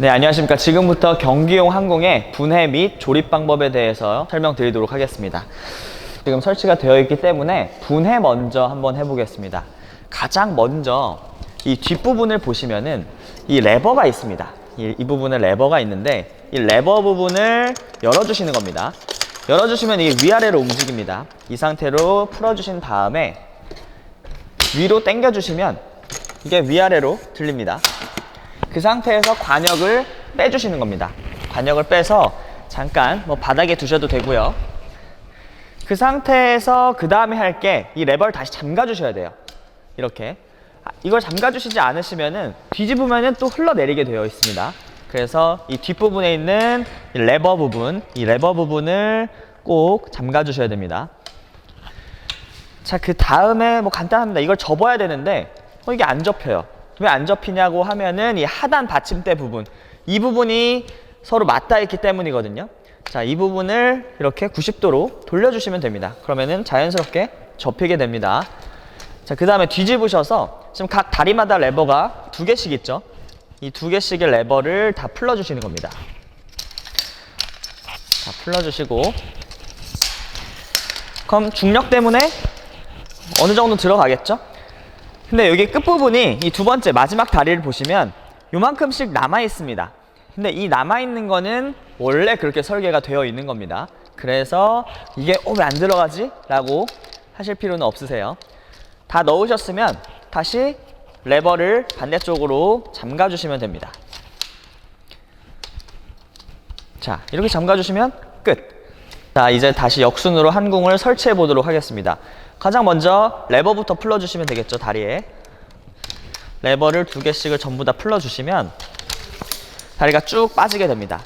네, 안녕하십니까. 지금부터 경기용 항공의 분해 및 조립 방법에 대해서 설명드리도록 하겠습니다. 지금 설치가 되어 있기 때문에 분해 먼저 한번 해보겠습니다. 가장 먼저 이 뒷부분을 보시면은 이 레버가 있습니다. 이, 이 부분에 레버가 있는데 이 레버 부분을 열어주시는 겁니다. 열어주시면 이게 위아래로 움직입니다. 이 상태로 풀어주신 다음에 위로 당겨주시면 이게 위아래로 들립니다. 그 상태에서 관역을 빼주시는 겁니다. 관역을 빼서 잠깐 뭐 바닥에 두셔도 되고요. 그 상태에서 그 다음에 할 게 이 레버를 다시 잠가 주셔야 돼요. 이렇게 아, 이걸 잠가 주시지 않으시면은 뒤집으면은 또 흘러내리게 되어 있습니다. 그래서 이 뒷부분에 있는 이 레버 부분, 이 레버 부분을 꼭 잠가 주셔야 됩니다. 자, 그 다음에 뭐 간단합니다. 이걸 접어야 되는데 어, 이게 안 접혀요. 왜 안 접히냐고 하면은 이 하단 받침대 부분, 이 부분이 서로 맞닿아 있기 때문이거든요. 자, 이 부분을 이렇게 90도로 돌려주시면 됩니다. 그러면은 자연스럽게 접히게 됩니다. 자, 그 다음에 뒤집으셔서 지금 각 다리마다 레버가 두 개씩 있죠. 이 두 개씩의 레버를 다 풀러주시는 겁니다. 자, 풀러주시고 그럼 중력 때문에 어느 정도 들어가겠죠? 근데 여기 끝부분이 이 두 번째 마지막 다리를 보시면 요만큼씩 남아 있습니다. 근데 이 남아 있는 거는 원래 그렇게 설계가 되어 있는 겁니다. 그래서 이게 어 왜 안 들어가지? 라고 하실 필요는 없으세요. 다 넣으셨으면 다시 레버를 반대쪽으로 잠가 주시면 됩니다. 자, 이렇게 잠가 주시면 끝. 자, 이제 다시 역순으로 한 궁을 설치해 보도록 하겠습니다. 가장 먼저 레버부터 풀어 주시면 되겠죠, 다리에. 레버를 두 개씩을 전부 다 풀어 주시면 다리가 쭉 빠지게 됩니다.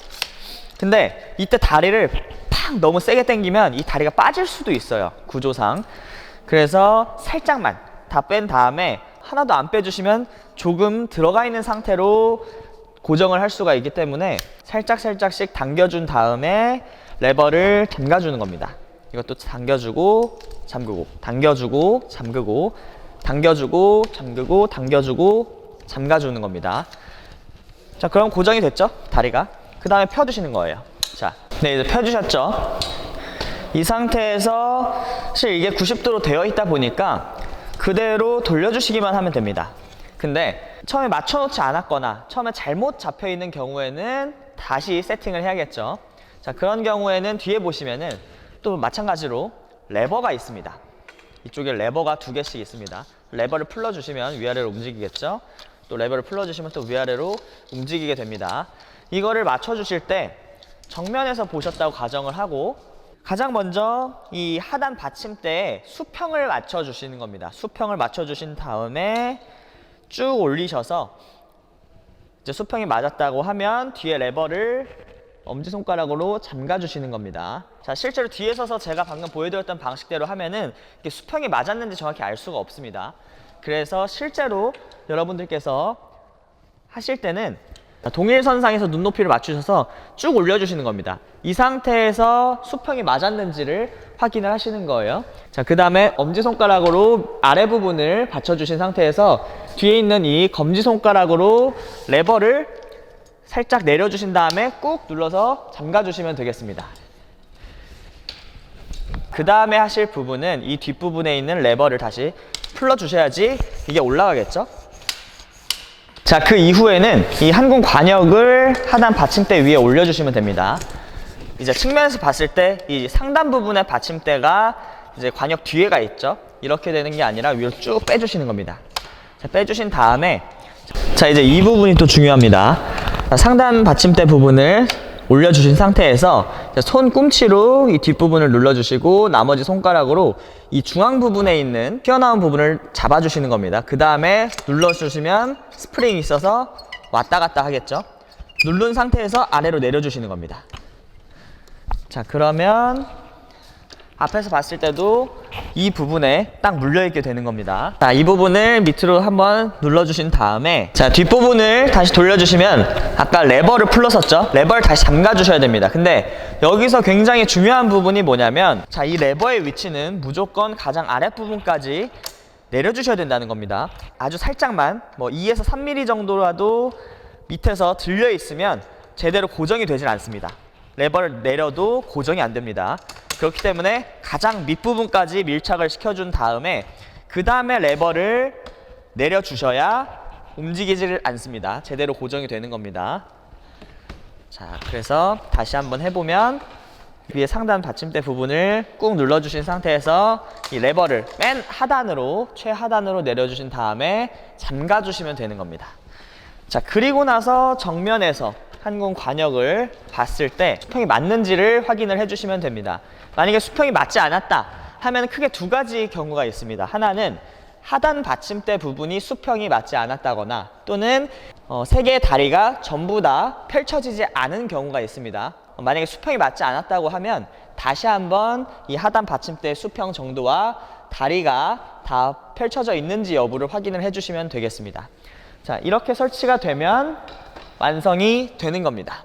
근데 이때 다리를 팍 너무 세게 당기면 이 다리가 빠질 수도 있어요. 구조상. 그래서 살짝만 다 뺀 다음에 하나도 안 빼주시면 조금 들어가 있는 상태로 고정을 할 수가 있기 때문에 살짝 살짝씩 당겨준 다음에 레버를 잠가주는 겁니다. 이것도 당겨주고 잠그고 당겨주고 잠그고 당겨주고 잠그고 당겨주고 잠가주는 겁니다. 자 그럼 고정이 됐죠? 다리가 그 다음에 펴주시는 거예요. 자, 네 이제 펴주셨죠? 이 상태에서 사실 이게 90도로 되어 있다 보니까 그대로 돌려주시기만 하면 됩니다. 근데 처음에 맞춰놓지 않았거나 처음에 잘못 잡혀 있는 경우에는 다시 세팅을 해야겠죠. 자 그런 경우에는 뒤에 보시면은 또 마찬가지로 레버가 있습니다. 이쪽에 레버가 두 개씩 있습니다. 레버를 풀어주시면 위아래로 움직이겠죠. 또 레버를 풀어주시면 또 위아래로 움직이게 됩니다. 이거를 맞춰주실 때 정면에서 보셨다고 가정을 하고 가장 먼저 이 하단 받침대에 수평을 맞춰주시는 겁니다. 수평을 맞춰주신 다음에 쭉 올리셔서 이제 수평이 맞았다고 하면 뒤에 레버를 엄지손가락으로 잠가주시는 겁니다. 자, 실제로 뒤에 서서 제가 방금 보여드렸던 방식대로 하면은 이게 수평이 맞았는지 정확히 알 수가 없습니다. 그래서 실제로 여러분들께서 하실 때는 동일선상에서 눈높이를 맞추셔서 쭉 올려주시는 겁니다. 이 상태에서 수평이 맞았는지를 확인을 하시는 거예요. 자, 그 다음에 엄지손가락으로 아래 부분을 받쳐주신 상태에서 뒤에 있는 이 검지손가락으로 레버를 살짝 내려주신 다음에 꾹 눌러서 잠가주시면 되겠습니다. 그 다음에 하실 부분은 이 뒷부분에 있는 레버를 다시 풀러주셔야지 이게 올라가겠죠? 자, 그 이후에는 이 항공 관역을 하단 받침대 위에 올려주시면 됩니다. 이제 측면에서 봤을 때 이 상단 부분의 받침대가 이제 관역 뒤에가 있죠. 이렇게 되는 게 아니라 위로 쭉 빼주시는 겁니다. 자, 빼주신 다음에 자, 이제 이 부분이 또 중요합니다. 자, 상단 받침대 부분을 올려주신 상태에서 손 꿈치로 이 뒷부분을 눌러주시고 나머지 손가락으로 이 중앙 부분에 있는 튀어나온 부분을 잡아주시는 겁니다. 그 다음에 눌러주시면 스프링이 있어서 왔다 갔다 하겠죠. 누른 상태에서 아래로 내려주시는 겁니다. 자, 그러면 앞에서 봤을 때도 이 부분에 딱 물려있게 되는 겁니다. 자, 이 부분을 밑으로 한번 눌러주신 다음에 자, 뒷부분을 다시 돌려주시면 아까 레버를 풀렀었죠? 레버를 다시 잠가주셔야 됩니다. 근데 여기서 굉장히 중요한 부분이 뭐냐면 자, 이 레버의 위치는 무조건 가장 아랫부분까지 내려주셔야 된다는 겁니다. 아주 살짝만 뭐 2에서 3mm 정도라도 밑에서 들려 있으면 제대로 고정이 되질 않습니다. 레버를 내려도 고정이 안 됩니다. 그렇기 때문에 가장 밑부분까지 밀착을 시켜준 다음에 그 다음에 레버를 내려주셔야 움직이지를 않습니다. 제대로 고정이 되는 겁니다. 자, 그래서 다시 한번 해보면 위에 상단 받침대 부분을 꾹 눌러주신 상태에서 이 레버를 맨 하단으로 최하단으로 내려주신 다음에 잠가주시면 되는 겁니다. 자, 그리고 나서 정면에서 한궁 관역을 봤을 때 수평이 맞는지를 확인을 해주시면 됩니다. 만약에 수평이 맞지 않았다 하면 크게 두 가지 경우가 있습니다. 하나는 하단 받침대 부분이 수평이 맞지 않았다거나 또는 어, 세 개의 다리가 전부 다 펼쳐지지 않은 경우가 있습니다. 어, 만약에 수평이 맞지 않았다고 하면 다시 한번 이 하단 받침대 수평 정도와 다리가 다 펼쳐져 있는지 여부를 확인을 해주시면 되겠습니다. 자, 이렇게 설치가 되면 완성이 되는 겁니다.